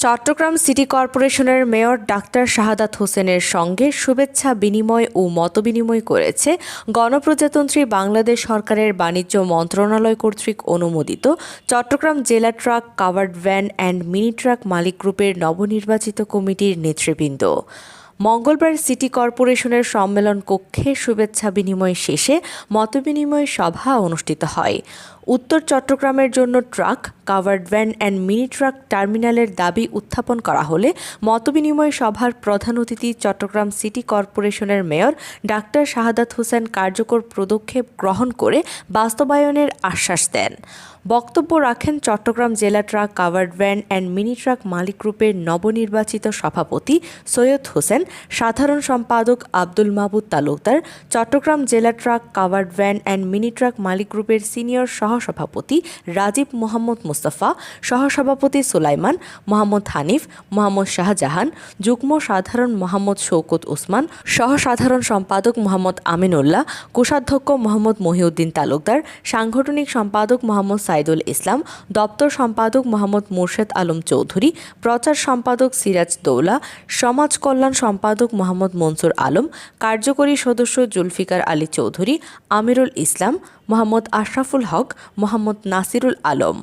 Chittagong city কর্পোরেশনের mayor doctor Shahadat হোসেনের সঙ্গে শুভেচ্ছা বিনিময় ও মতবিনিময় করেছে গণপ্রজাতন্ত্রী বাংলাদেশ সরকারের বাণিজ্য মন্ত্রণালয় কর্তৃক অনুমোদিত চট্টগ্রাম জেলা truck covered van and mini truck মালিক গ্রুপের নবনির্বাচিত কমিটির নেতৃবৃন্দ। মঙ্গলবার সিটি কর্পোরেশনের সম্মেলন কক্ষে শুভেচ্ছা বিনিময় শেষে মতবিনিময় সভা অনুষ্ঠিত হয়। উত্তর চট্টগ্রামের জন্য truck, covered van and mini truck টার্মিনালের দাবি উত্থাপন করা হলে মতবিনিময় সভার প্রধান অতিথি চট্টগ্রাম সিটি কর্পোরেশনের মেয়র ডাক্তার শাহাদাত হোসেন কার্যকর পদক্ষেপ গ্রহণ করে বাস্তবায়নের আশ্বাস দেন। বক্তব্য রাখেন চট্টগ্রাম জেলা truck covered van and mini truck মালিক গ্রুপের নবনির্বাচিত সভাপতি সৈয়দ হোসেন, সাধারণ সম্পাদক আব্দুল মাহবুদ তালুকদার, চট্টগ্রাম জেলা truck covered van and mini truck মালিক গ্রুপের সিনিয়র সহসভাপতি রাজীব মোহাম্মদ মুস্তাফা, সহসভাপতি সুলাইমান, মোহাম্মদ হানিফ, মোহাম্মদ শাহজাহান, যুগ্ম সাধারণ মোহাম্মদ শৌকত ওসমান, সহসাধারণ সম্পাদক মোহাম্মদ আমিনুল্লাহ, কোষাধ্যক্ষ মোহাম্মদ মহিউদ্দিন তালুকদার, সাংগঠনিক সম্পাদক মোহাম্মদ সাইদুল ইসলাম, দপ্তর সম্পাদক মোহাম্মদ মোর্শেদ আলম চৌধুরী, প্রচার সম্পাদক সিরাজ দৌলা, সমাজ কল্যাণ সম্পাদক মোহাম্মদ মনসুর আলম, কার্যকরী সদস্য জুলফিকার আলী চৌধুরী, আমিরুল ইসলাম, মোহাম্মদ আশরাফুল হক, মোহাম্মদ নাসিরুল আলম।